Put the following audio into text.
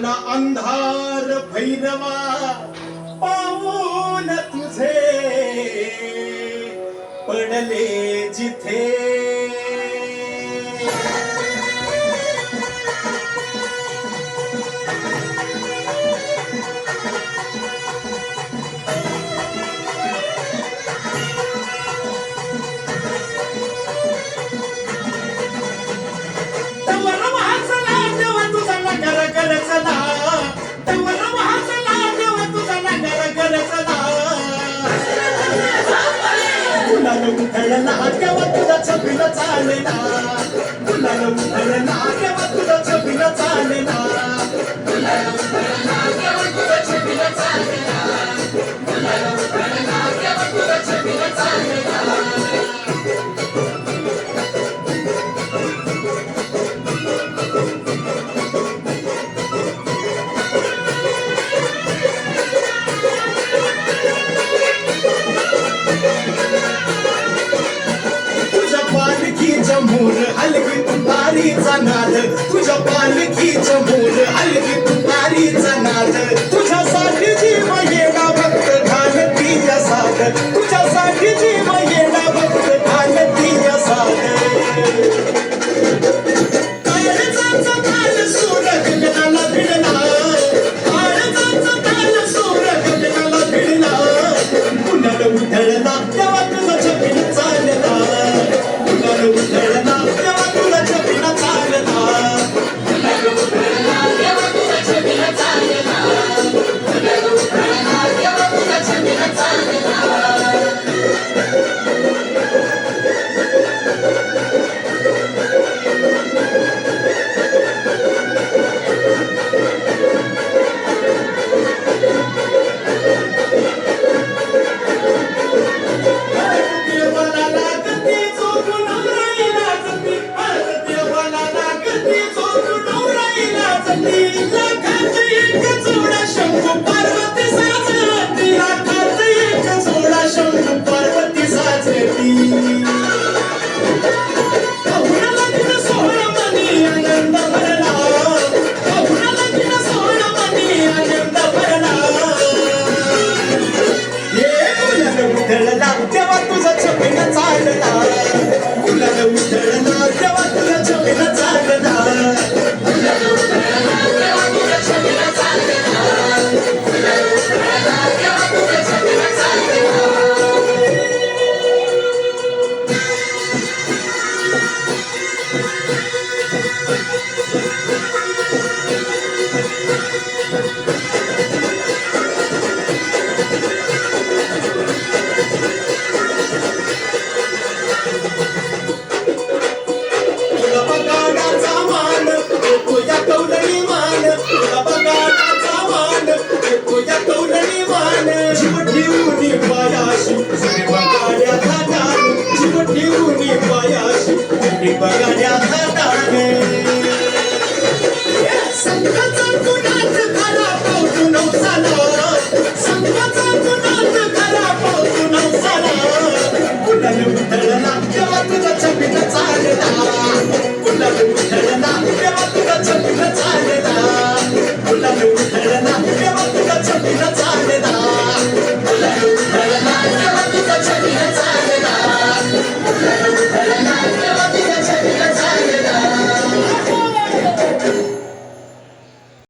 पडला अंधार भैरवा पाहून तुझे पडले जिथे గుల్లలు గుల్లలు నాట్యవద్దుగా చంపిన చాలేనా గుల్లలు గుల్లలు నాట్యవ मूल अलगी तुतारीचा नाद तुझ्या पालखीच मूल अलगी तुतारीचा नाद तुझ्यासाठी जीव येणा भक्त घाल तिच्या साथ. तुझ्यासाठी जीव येणा भक्त घाल तिच्या साथ. भिडला पुनर उधळला Manila. Bye.